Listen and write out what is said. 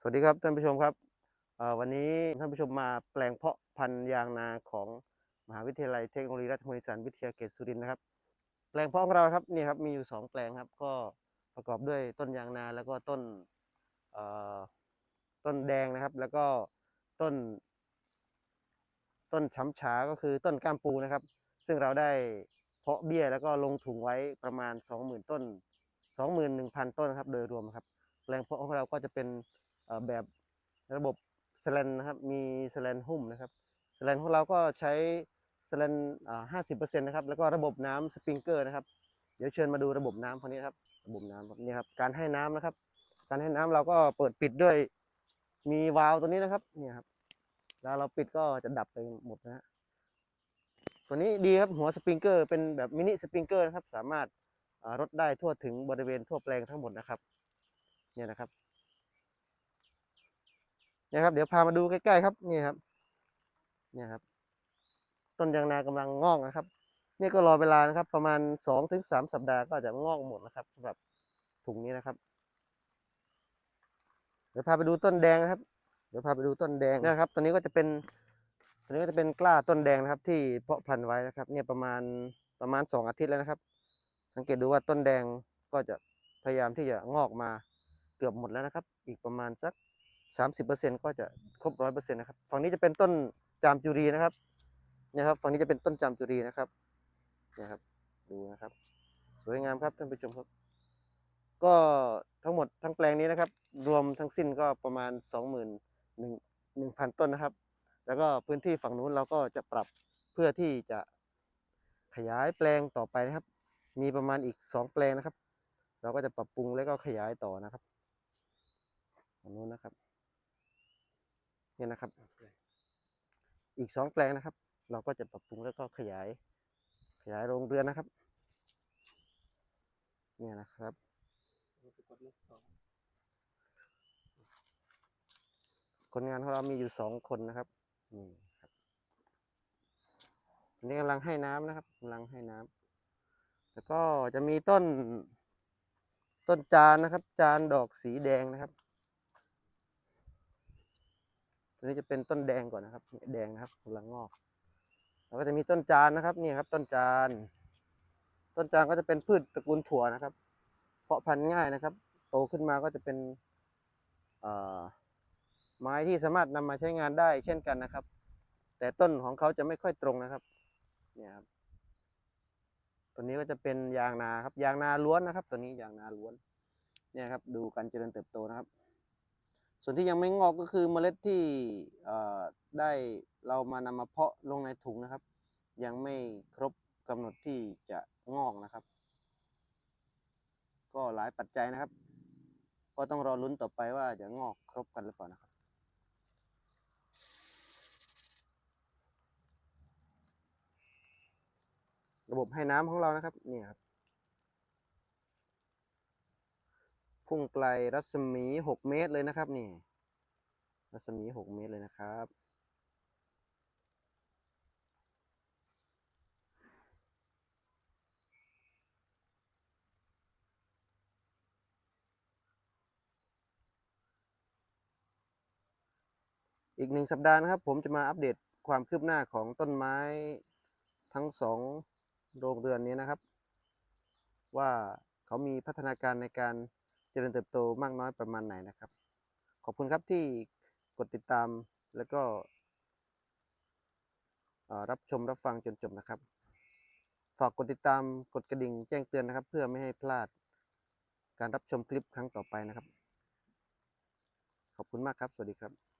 สวัสดีครับท่านผู้ชมครับวันนี้ท่านผู้ชมมาแปลงเพาะพันธุ์ยางนาของมหาวิทยาลัยเทคโนโลยีราชมงคลสานวิทยาเขตสุรินทร์นะครับ แปลงเพาะของเราครับนี่ครับมีอยู่สองแปลงครับก็ประกอบด้วยต้นยางนาแล้วก็ต้นต้นแดงนะครับ แล้วก็ต้น ต้นช้ำฉาก็คือต้นก้ามปูนะครับ ซึ่งเราได้เพาะเบี้ยแล้วก็ลงถุงไว้ประมาณ 20,000 ต้น 21,000 ต้นนะครับโดยรวมครับแปลงเพาะของเราก็จะเป็น แบบระบบสแลนนะครับ มีสแลนหุ้มนะครับสแลนของเราก็ใช้สแลนห้าสิบเปอร์เซ็นต์นะครับ แล้วก็ระบบน้ำสปริงเกอร์นะครับ เดี๋ยวเชิญมาดูระบบน้ำคนนี้ครับ ระบบน้ำครับนี่ครับ การให้น้ำนะครับ การให้น้ำเราก็เปิดปิดด้วย มีวาล์วตัวนี้นะครับ เนี่ยครับ แล้วเราปิดก็จะดับไปหมดนะฮะ ตัวนี้ดีครับ หัวสปริงเกอร์เป็นแบบมินิสปริงเกอร์นะครับ สามารถรดได้ทั่วถึงบริเวณทั่วแปลงทั้งหมดนะครับ เนี่ยนะครับ นี่ยครับ เดี๋ยวพามาดูใกล้ๆครับนี่ครับเนี่ยครับ ต้นยางนากำลังงอกนะครับนี่ก็รอเวลานะครับ ประมาณสองถึงสามสัปดาห์ก็จะงอกหมดนะครับสำหรับถุงนี้นะครับ เดี๋ยวพาไปดูต้นแดงนะครับ เดี๋ยวพาไปดูต้นแดงนะครับตัวนี้ก็จะเป็นตัวนี้ก็จะเป็นกล้าต้นแดงนะครับ ที่เพาะพันธุ์ไว้นะครับ เนี่ยประมาณประมาณสองอาทิตย์แล้วนะครับ สังเกตดูว่าต้นแดงก็จะพยายามที่จะงอกมาเกือบหมดแล้วนะครับ อีกประมาณสัก สามสิบเปอร์เซ็นก็จะครบร้อยเปอร์เซ็นต์นะครับ ฝั่งนี้จะเป็นต้นจามจุรีนะครับเนี่ยครับ ฝั่งนี้จะเป็นต้นจามจุรีนะครับเนี่ยครับ ดูนะครับ สวยงามครับท่านผู้ชมครับ ก็ทั้งหมดทั้งแปลงนี้นะครับ รวมทั้งสิ้นก็ประมาณสองหมื่นหนึ่งหนึ่งพันต้นนะครับ แล้วก็พื้นที่ฝั่งนู้นเราก็จะปรับเพื่อที่จะขยายแปลงต่อไปนะครับ มีประมาณอีกสองแปลงนะครับ เราก็จะปรับปรุงแล้วก็ขยายต่อนะครับฝั่งนู้นนะครับ เนี่ยนะครับ อีกสองแปลงนะครับ เราก็จะปรับปรุงแล้วก็ขยาย ขยายโรงเรือนนะครับ เนี่ยนะครับคนงานของเรามีอยู่สองคนนะครับนี่ครับอันนี้กำลังให้น้ำนะครับกำลังให้น้ำแล้วก็จะมีต้น ต้นจานนะครับ จานดอกสีแดงนะครับ ตัวนี้จะเป็นต้นแดงก่อนนะครับ แดงนะครับกำลังงอกแล้วก็จะมีต้นจานนะครับนี่ครับ ต้นจาน ต้นจานก็จะเป็นพืชตระกูลถั่วนะครับ เพาะพันธุ์ง่ายนะครับ โตขึ้นมาก็จะเป็นไม้ที่สามารถนำมาใช้งานได้เช่นกันนะครับ แต่ต้นของเขาจะไม่ค่อยตรงนะครับเนี่ยครับตัวนี้ก็จะเป็นยางนาครับ ยางนาล้วนนะครับ ตัวนี้ยางนาล้วน เนี่ยครับ ดูการเจริญเติบโตนะครับ ส่วนที่ยังไม่งอกก็คือเมล็ดที่ได้เรามานำมาเพาะลงในถุงนะครับ ยังไม่ครบกำหนดที่จะงอกนะครับ ก็หลายปัจจัยนะครับ ก็ต้องรอลุ้นต่อไปว่าจะงอกครบกันหรือเปล่านะครับระบบให้น้ำของเรานะครับเนี่ยครับ พุ่งไกลรัศมี6เมตรเลยนะครับนี่ รัศมี6เมตรเลยนะครับ อีกหนึ่งสัปดาห์นะครับ ผมจะมาอัปเดตความคืบหน้าของต้นไม้ทั้งสองโรงเรือนนี้นะครับ ว่าเขามีพัฒนาการในการ จริญเติบโตมากน้อยประมาณไหนนะครับ ขอบคุณครับที่กดติดตามแล้วก็รับชมรับฟังจนจบนะครับ ฝากกดติดตามกดกระดิ่งแจ้งเตือนนะครับ เพื่อไม่ให้พลาดการรับชมคลิปครั้งต่อไปนะครับ ขอบคุณมากครับ สวัสดีครับ